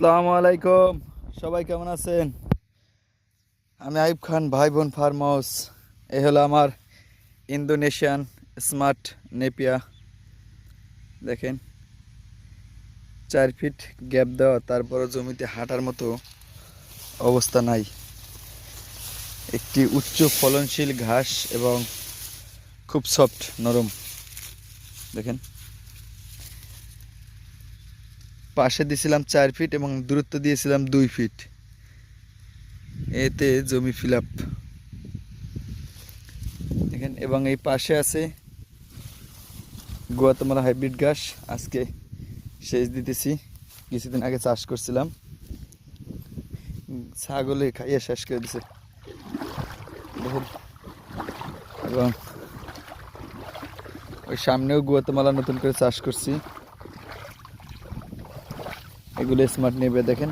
আসসালামু আলাইকুম। সবাই কেমন আছেন? আমি আইব খান ভাই বোন ফার্ম হাউস এ হলো আমার ইন্দোনেশিয়ান স্মার্ট নেপিয়া। দেখেন, চার ফিট গ্যাপ দেওয়া, তারপরও জমিতে হাঁটার মতো অবস্থা নাই। একটি উচ্চ ফলনশীল ঘাস এবং খুব সফট নরম। দেখেন পাশে দিয়েছিলাম চার ফিট এবং দূরত্ব দিয়েছিলাম দুই ফিট এতে জমি ফিল আপ দেখেন, এবং এই পাশে আছে গুয়াতমালা হাইব্রিড ঘাস। আজকে সেচ দিতেছি। কিছুদিন আগে চাষ করছিলাম। ছাগলে খাইয়ে শেষ করে দিছে। এবং ওই সামনেও গুয়াতমালা নতুন করে চাষ করছি। এগুলো স্মার্ট নেবে, দেখেন।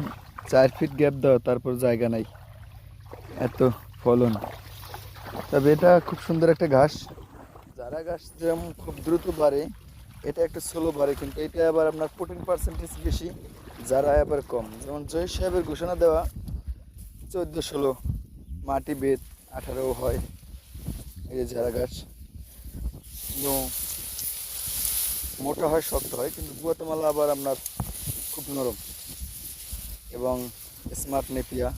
চার ফিট গ্যাপ দেওয়া তারপর জায়গা নাই। এত ফলন। তবে এটা খুব সুন্দর একটা ঘাস। যারা ঘাস যেমন খুব দ্রুত বাড়ে, এটা একটা স্লো বাড়ে, কিন্তু এটা আবার আপনার প্রোটিন পার্সেন্টেজ বেশি, যারা আবার কম। যেমন জয় সাহেবের ঘোষণা দেওয়া, চোদ্দ, ষোলো, মাটি বেদ আঠারো হয়। এই যে যারা গাছ মোটা হয়, শক্ত হয়, কিন্তু গুয়াতমালা আবার আপনার খুব নরম। এবং স্মার্ট নেপিয়া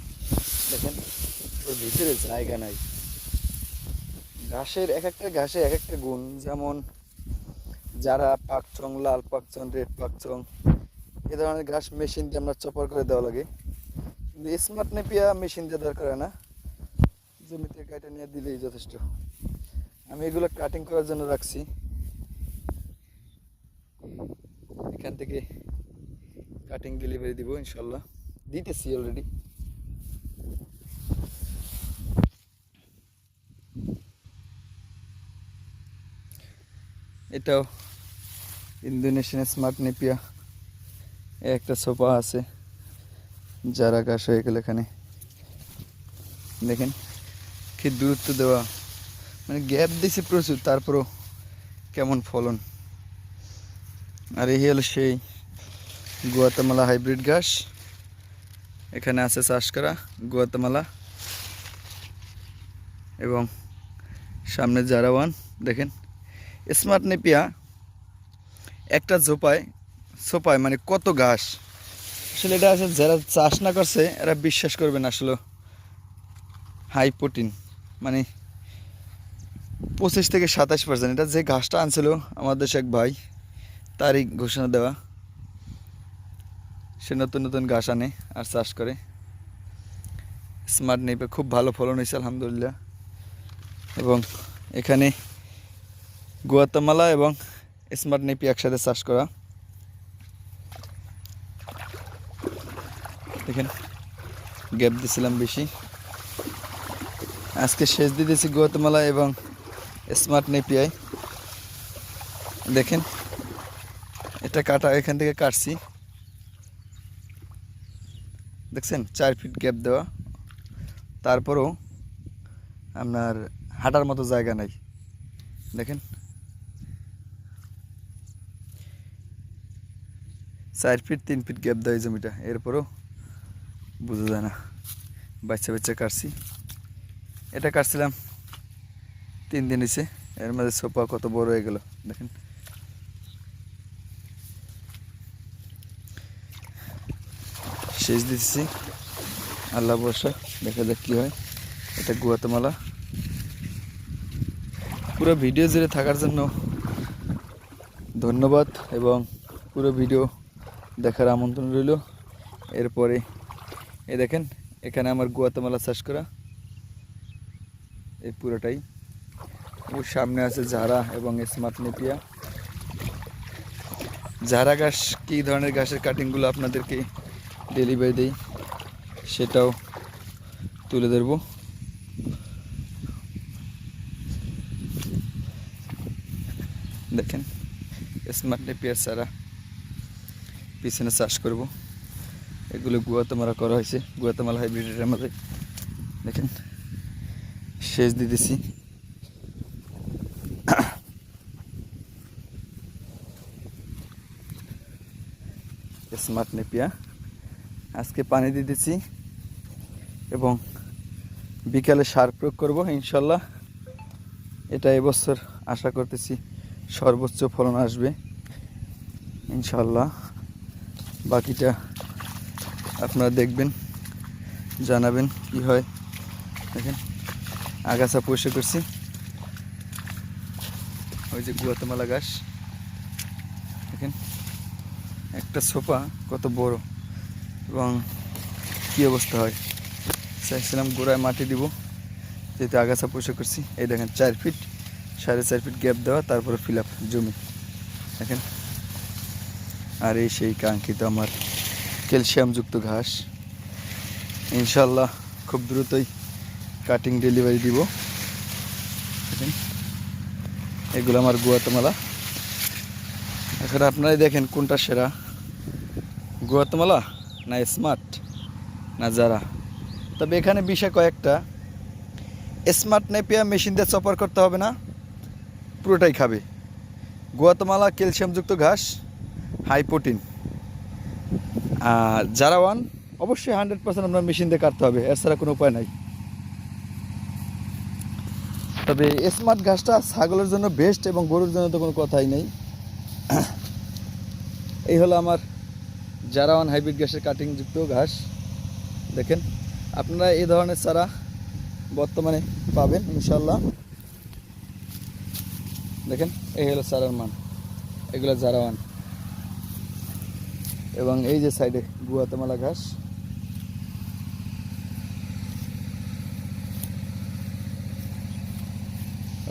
দেখেন, ওর ভিতরে জায়গা নাই। ঘাসের এক একটা ঘাসে এক একটা গুণ। যেমন যারা পাকচং লাল পাকচং রেড পাকচং এ ধরনের ঘাস মেশিন দিয়ে আমরা চপার করে দেওয়া লাগে। কিন্তু স্মার্ট নেপিয়া মেশিন দিয়ে দরকার হয় না। জমিতে কাটা নিয়ে দিলেই যথেষ্ট। আমি এগুলো কাটিং করার জন্য রাখছি। এখান থেকে কাটিং ডেলিভারি দিব ইনশাল্লাহ দিতেছি অলরেডি এটাও ইন্দোনেশিয়ান স্মার্ট নেপিয়া। একটা সোফা আছে, যারা ঘাস হয়ে গেল এখানে। দেখেন কি দূরত্ব দেওয়া। মানে গ্যাপ দিছে প্রচুর, তারপরও কেমন ফলন। আর এই হলো সেই গুয়াতামালা হাইব্রিড ঘাস এখানে আছে চাষ করা গুয়াতামালা এবং সামনে জারাওয়ান দেখেন। স্মার্ট নেপিয়া, একটা জোপায় সোপায় মানে কত ঘাস। আসলে এটা আসলে যারা চাষ না করছে, এরা বিশ্বাস করবে না আসলে। হাই প্রোটিন মানে পঁচিশ থেকে সাতাশ পার্সেন্ট এটা যে ঘাসটা আনছিল, আমাদের এক ভাই, তারই ঘোষণা দেওয়া। সে নতুন নতুন ঘাস আনে আর চাষ করে। স্মার্ট নেপে খুব ভালো ফলন হয়েছে আলহামদুলিল্লাহ। এবং এখানে গুয়াতামালা এবং স্মার্ট নেপি একসাথে চাষ করা। দেখেন গ্যাপ দিছিলাম বেশি। আজকে শেষ দিয়েছি গুয়াতামালা এবং স্মার্ট নেপিয়ায় দেখেন, এটা কাটা এখান থেকে কাটছি। দেখছেন? চার ফিট গ্যাপ দেওয়া। তারপরও আপনার হাঁটার মতো জায়গা নাই। দেখেন। চার ফিট তিন ফিট গ্যাপ এই জমিটা। এরপরও বোঝা যায় না। বাচ্চা বাচ্চা কাটছি। এটা কাটছিলাম তিন দিন হয়েছে এর মধ্যে সোফা কত বড় হয়ে গেল। দেখেন। শেষ দিচ্ছি আল্লাহ বর্ষা দেখা যাক কী হয়। এটা গুয়াতমালা পুরো ভিডিও জুড়ে থাকার জন্য ধন্যবাদ এবং পুরো ভিডিও দেখার আমন্ত্রণ রইল। এরপরে, এ দেখেন, এখানে আমার গুয়াতমালা চাষ করা। এই পুরোটাই। ওর সামনে আছে ঝাড়া এবং স্মার্ট নেপিয়া। ঝাড়া ঘাস, কী ধরনের ঘাসের কাটিংগুলো আপনাদেরকে ডেলিভারি দেই, সেটাও তুলে ধরবো। দেখেন স্মার্ট নেপিয়ার চারা পিছনে চাষ করব। এগুলো গুয়াতমালা করা হয়েছে, গুয়াতমালা হাইব্রিডের আমাদের দেখেন, সেচ দিতেছি। স্মার্ট নেপিয়া আজকে পানি দিয়ে দিচ্ছি এবং বিকালে সার প্রয়োগ করব, ইনশাল্লাহ। এটা এবছর আশা করতেছি সর্বোচ্চ ফলন আসবে, ইনশাল্লাহ। বাকিটা আপনারা দেখবেন, জানাবেন কি হয়। দেখেন, আগাছা পরিষ্কার করছি। ওই যে গুয়াতেমালা গাছ। দেখেন, একটা সোফা কত বড়। এবং কী অবস্থা হয়? চাইছিলাম গোড়ায় মাটি দিব, যেহেতু আগাছা পরিষ্কার করছি। এই দেখেন, চার ফিট সাড়ে চার ফিট গ্যাপ দেওয়া, তারপরে ফিল আপ জমি। দেখেন? আর এই সেই কাঙ্ক্ষিত আমার ক্যালসিয়ামযুক্ত ঘাস। ইনশাল্লাহ খুব দ্রুতই কাটিং ডেলিভারি দিব। দেখেন? এগুলো আমার গুয়াতমালা। এখন আপনারাই দেখেন কোনটা সেরা। গুয়াতমালা? না স্মার্ট না যারা। তবে এখানে বিষয় কয়েকটা। স্মার্ট নেপিয়া মেশিন দিয়ে চপার করতে হবে না, পুরোটাই খাবে। গুয়াতমালা ক্যালসিয়ামযুক্ত ঘাস হাই প্রোটিন আর যারা ওয়ান, অবশ্যই হান্ড্রেড পার্সেন্ট আপনার মেশিন দিয়ে কাটতে হবে এছাড়া কোনো উপায় নাই। তবে স্মার্ট ঘাসটা ছাগলের জন্য বেস্ট এবং গরুর জন্য তো কোনো কথাই নেই। এই হলো আমার যারা ওয়ান হাইব্রিড ঘাসের কাটিংযুক্ত ঘাস, দেখেন, আপনারা এই ধরনের চারা বর্তমানে পাবেন ইনশাল্লাহ দেখেন, এই হলো চারার মান, এগুলো জারাওয়ান এবং এই যে সাইডে গুয়াতেমালা ঘাস।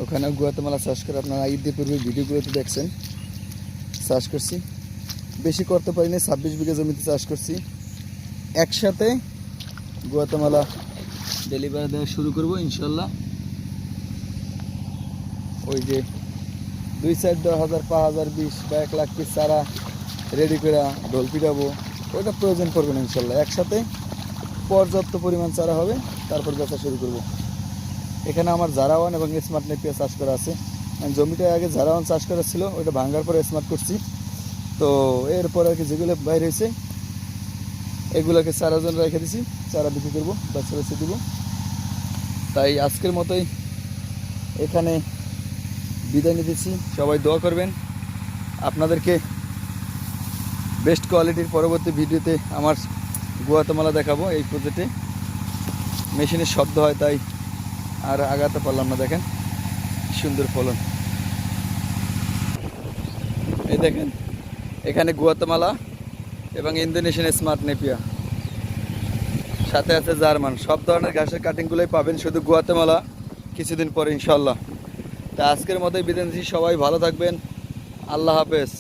ওখানে গুয়াতেমালা চাষ করে আপনারা ঈদের পূর্বে ভিডিওগুলোতে দেখছেন, চাষ করছি। বেশি করতে পারিনি, ছাব্বিশ বিঘা জমিতে চাষ করছি। একসাথে গুয়াতেমালা ডেলিভারি দেওয়া শুরু করব, ইনশাল্লাহ। ওই যে দুই চার দশ হাজার, পাঁচ হাজার বিশ বা এক লাখ পিস চারা রেডি করে ঢোল পিটাবো ওটা প্রয়োজন পড়বে না ইনশাল্লাহ। একসাথে পর্যাপ্ত পরিমাণ চারা হবে, তারপর বেচা শুরু করব। এখানে আমার জারাওয়ান এবং স্মার্ট নেপিয়া চাষ করা আছে। জমিটা আগে জারাওয়ান চাষ করা ছিল, ওইটা ভাঙ্গার পরে স্মার্ট করছি। তো এরপর আর কি যেগুলো বাইরে হয়েছে, এগুলোকে চারা জন রেখে দিছি, চারা বিক্রি করব, বাচ্চা বাচ্চা দিব। তাই আজকের মতোই এখানে বিদায় নিতেছি সবাই দোয়া করবেন। আপনাদেরকে বেস্ট কোয়ালিটির পরবর্তী ভিডিওতে আমার গুয়াতমালা দেখাবো এই প্রজেক্টে মেশিনের শব্দ হয় তাই আর আগাতে পারলাম না, দেখেন। সুন্দর ফলন। এই দেখেন এখানে গুয়াতমালা এবং ইন্দোনেশিয়ান স্মার্ট নেপিয়া। সাথে আছে জার্মান। সব ধরনের ঘাসের কাটিংগুলোই পাবেন শুধু গুয়াতেমালা কিছুদিন পরে ইনশাল্লাহ তা আজকের মতোই বিদেশি সবাই ভালো থাকবেন। আল্লাহ হাফেজ।